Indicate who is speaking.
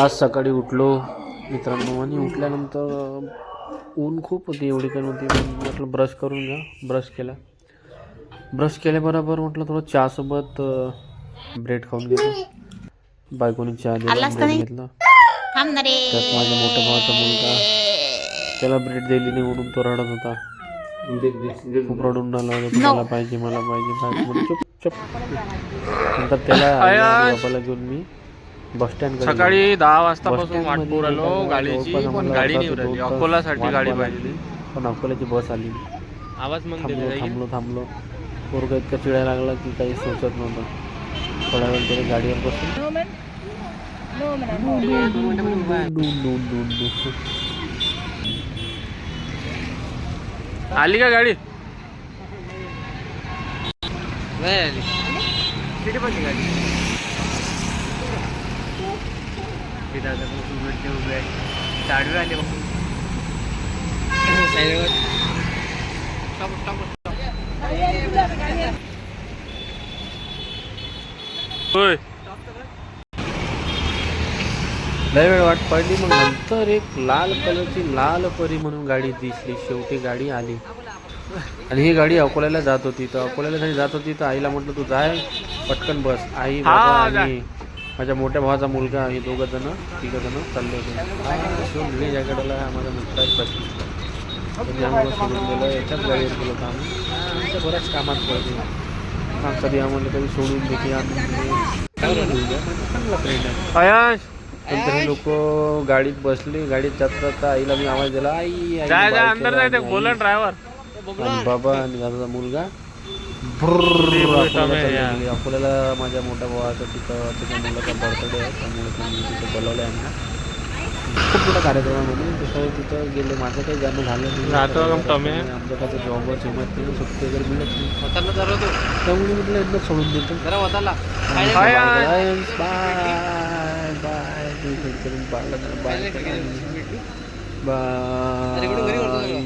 Speaker 1: आज सकाळी उठलो. मित्रांनो आणि उठल्यानंतर ऊन खूप होती एवढी काही नव्हती म्हटलं ब्रश करून घ्या ब्रश केला ब्रश केल्याबरोबर म्हटलं थोडं चहासोबत ब्रेड खाऊन घेतो बायकोनी चहा दिला ब्रेड घेतला. त्यात माझ्या मोठ्या भावाचा मुलगा. त्याला ब्रेड दिली नाही म्हणून तो रडत होता. खूप रडून राहिला मला पाहिजे मला पाहिजे चुप चुप. नंतर त्याला बाबाला घेऊन मी बस स्टँड
Speaker 2: सकाळी दहा वाजतापासून
Speaker 1: बस
Speaker 2: वाट
Speaker 1: स्टँडमध्ये
Speaker 2: पाहू राहिलो गाडीची पण गाडी नाही अकोलासाठी गाडी पाहिजे.
Speaker 1: पण अकोल्याची बस आली.
Speaker 2: आवाज मग
Speaker 1: थांबलो थांबलो थांबलो. पोरगा इतका चिडायला लागला की काही सुचत नव्हतं. थोड्या वेळ तरी गाडीवर बसून डून, डून, डून, डून.
Speaker 2: आली का गाडी?
Speaker 3: किती पण गाडी चाडवे आले
Speaker 2: होय.
Speaker 1: लय वेळ वाट पडली मग नंतर एक लाल कलरची लाल परी म्हणून गाडी दिसली. शेवटी गाडी आली. आणि ही गाडी अकोल्याला जात होती. तर अकोल्याला जरी जात होती तर आईला म्हटलं तू जाय पटकन बस. आई बाबा आणि माझ्या मोठ्या भावाचा मुलगा हे दोघं जण तिघं जण चालले होते. हा माझा प्रतीक. त्यांनी आम्हाला सोडून गेलं याच्याच गाडीवर गेलो होतो आम्ही. बऱ्याच कामात पडते हा कधी आम्हाला कधी सोडून दे की आणून दे चांगला घेऊन द्या चांगला फ्रेंड आहे.
Speaker 2: अयांश
Speaker 1: नंतर हे लोक गाडीत बसले गाडीत जात जाता आईला मी आवाज दिला आई
Speaker 2: अंदर बोला ड्रायव्हर
Speaker 1: बाबा आणि दादाचा मुलगा. अकोल्याला माझ्या मोठ्या भावाचा तिथं त्याच्या मुलाचा बर्थडे आहे त्यामुळे त्यांनी तिथं बोलावलं आहे आम्हाला. खूप मोठा कार्यक्रम आहे म्हणजे तसं तिथं गेले. माझं काही जाणं झालं नाही.
Speaker 2: जातो का टॉमी?
Speaker 1: आमचं काय जॉबवर जमत नाही सुट्टी वगैरे मिळत नाही. त्यामुळे म्हटलं यांना सोडून देतो. Bye bye bye bye bye